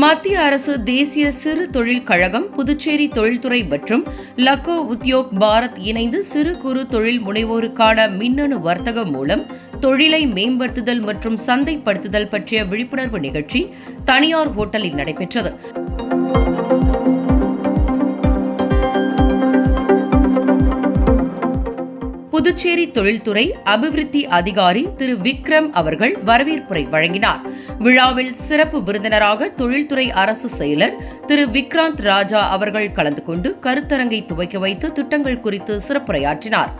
மத்திய அரசு தேசிய சிறு தொழில் கழகம் புதுச்சேரி தொழில்துறை மற்றும் லக்கோ உத்யோக் பாரத் இணைந்து சிறு குறு தொழில் முனைவோருக்கான மின்னணு வர்த்தகம் மூலம் தொழிலை மேம்படுத்துதல் மற்றும் சந்தைப்படுத்துதல் பற்றிய விழிப்புணர்வு நிகழ்ச்சி தனியார் ஹோட்டலில் நடைபெற்றது. புதுச்சேரி தொழில்துறை அபிவிருத்தி அதிகாரி திரு விக்ரம் அவர்கள் வரவேற்புரை வழங்கினார். விழாவில் சிறப்பு விருந்தினராக தொழில்துறை அரசு செயலர் திரு விக்ராந்த் ராஜா அவர்கள் கலந்து கொண்டு கருத்தரங்கை துவக்கி வைத்து திட்டங்கள் குறித்து சிறப்புரையாற்றினார்.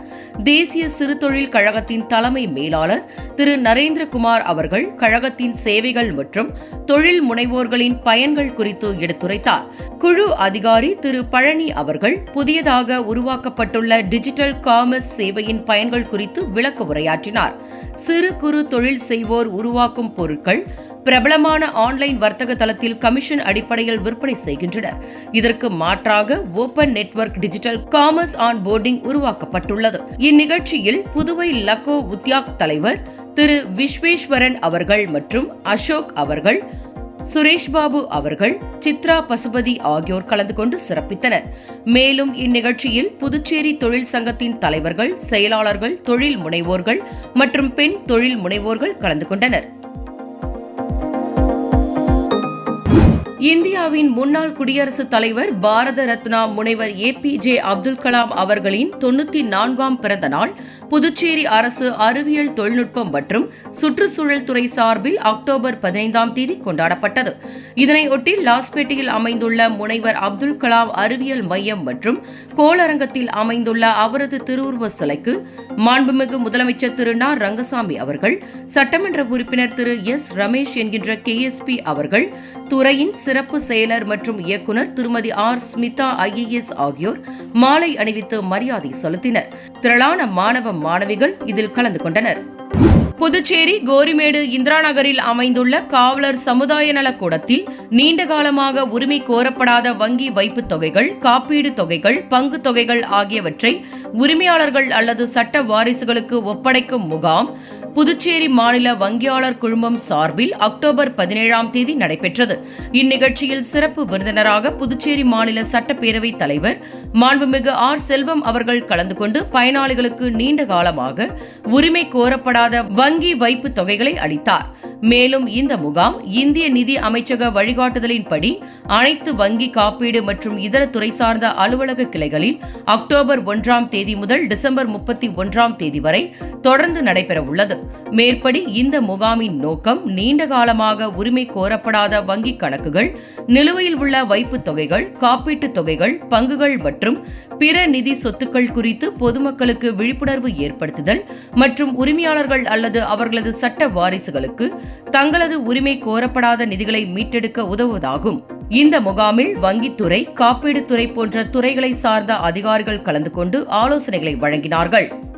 தேசிய சிறு தொழில் கழகத்தின் தலைமை மேலாளர் திரு நரேந்திரகுமார் அவர்கள் கழகத்தின் சேவைகள் மற்றும் தொழில் முனைவோர்களின் பயன்கள் குறித்து எடுத்துரைத்தார். குழு அதிகாரி திரு பழனி அவர்கள் புதியதாக உருவாக்கப்பட்டுள்ள டிஜிட்டல் காமர்ஸ் சேவையின் பயன்கள் குறித்து விளக்க உரையாற்றினார். சிறு குறு தொழில் செய்வோர் உருவாக்கும் பொருட்கள் பிரபலமான ஆன்லைன் வர்த்தக தளத்தில் கமிஷன் அடிப்படையில் விற்பனை செய்கின்றனர். இதற்கு மாற்றாக open network digital commerce onboarding உருவாக்கப்பட்டுள்ளது. இந்நிகழ்ச்சியில் புதுவை லக்கோ உத்யாக் தலைவர் திரு விஸ்வேஸ்வரன் அவர்கள் மற்றும் அசோக் அவர்கள் சுரேஷ் பாபு அவர்கள் சித்ரா பசுபதி ஆகியோர் கலந்து கொண்டு சிறப்பித்தனர். மேலும் இந்நிகழ்ச்சியில் புதுச்சேரி தொழில் சங்கத்தின் தலைவர்கள் செயலாளர்கள் தொழில் முனைவோர்கள் மற்றும் பெண் தொழில் முனைவோர்கள் கலந்து கொண்டனர். இந்தியாவின் முன்னாள் குடியரசுத் தலைவர் பாரத ரத்னா முனைவர் A P J Abdul Kalam அவர்களின் தொண்ணூத்தி நான்காம் பிறந்த நாள் புதுச்சேரி அரசு அறிவியல் தொழில்நுட்பம் மற்றும் சுற்றுச்சூழல் துறை சார்பில் அக்டோபர் பதினைந்தாம் தேதி கொண்டாடப்பட்டது. இதனையொட்டி லாஸ்பேட்டையில் அமைந்துள்ள முனைவர் அப்துல் கலாம் அறிவியல் மையம் மற்றும் கோளரங்கத்தில் அமைந்துள்ள அவரது திருவுருவ சிலைக்கு மாண்புமிகு முதலமைச்சர் திரு. நா. ரங்கசாமி அவர்கள் சட்டமன்ற உறுப்பினர் திரு. எஸ். ரமேஷ் என்கின்ற கே. எஸ். பி. அவர்கள் துறையின் சிறப்பு செயலர் மற்றும் இயக்குநர் திருமதி ஆர். ஸ்மிதா ஐஏஎஸ் ஆகியோர் மாலை அணிவித்து மரியாதை செலுத்தினர். திரளான மாணவ மாணவிகள் இதில் கலந்து கொண்டனர். புதுச்சேரி கோரிமேடு இந்திரா நகரில் அமைந்துள்ள காவலர் சமுதாய நல கூடத்தில் நீண்ட காலமாக உரிமை கோரப்படாத வங்கி வைப்புத் தொகைகள் காப்பீடு தொகைகள் பங்கு தொகைகள் ஆகியவற்றை உரிமையாளர்கள் அல்லது சட்ட வாரிசுகளுக்கு ஒப்படைக்கும் முகாம் புதுச்சேரி மாநில வங்கியாளர் குழுமம் சார்பில் அக்டோபர் பதினேழாம் தேதி நடைபெற்றது. இந்நிகழ்ச்சியில் சிறப்பு விருந்தினராக புதுச்சேரி மாநில சட்டப்பேரவைத் தலைவர் மாண்புமிகு ஆர் செல்வம் அவர்கள் கலந்து கொண்டு பயனாளிகளுக்கு நீண்ட காலமாக உரிமை கோரப்படாத வங்கி வைப்பு தொகைகளை அளித்தார். மேலும் இந்த முகாம் இந்திய நிதி அமைச்சக வழிகாட்டுதலின்படி அனைத்து வங்கி காப்பீடு மற்றும் இதர துறை சார்ந்த அலுவலக கிளைகளில் அக்டோபர் ஒன்றாம் தேதி முதல் டிசம்பர் முப்பத்தி ஒன்றாம் தேதி வரை தொடர்ந்து நடைபெற உள்ளது மேற்படி இந்த முகாமின் நோக்கம் நீண்ட காலமாக உரிமை கோரப்படாத வங்கிக் கணக்குகள் நிலுவையில் உள்ள வைப்புத் தொகைகள் காப்பீட்டுத் தொகைகள் பங்குகள் மற்றும் பிற நிதி சொத்துக்கள் குறித்து பொதுமக்களுக்கு விழிப்புணர்வு ஏற்படுத்துதல் மற்றும் உரிமையாளர்கள் அல்லது அவர்களது சட்ட வாரிசுகளுக்கு தங்களது உரிமை கோரப்படாத நிதிகளை மீட்டெடுக்க உதவுவதாகும். இந்த முகாமில் வங்கித்துறை காப்பீடுத்துறை போன்ற துறைகளை சார்ந்த அதிகாரிகள் கலந்து கொண்டு ஆலோசனைகளை வழங்கினார்கள்.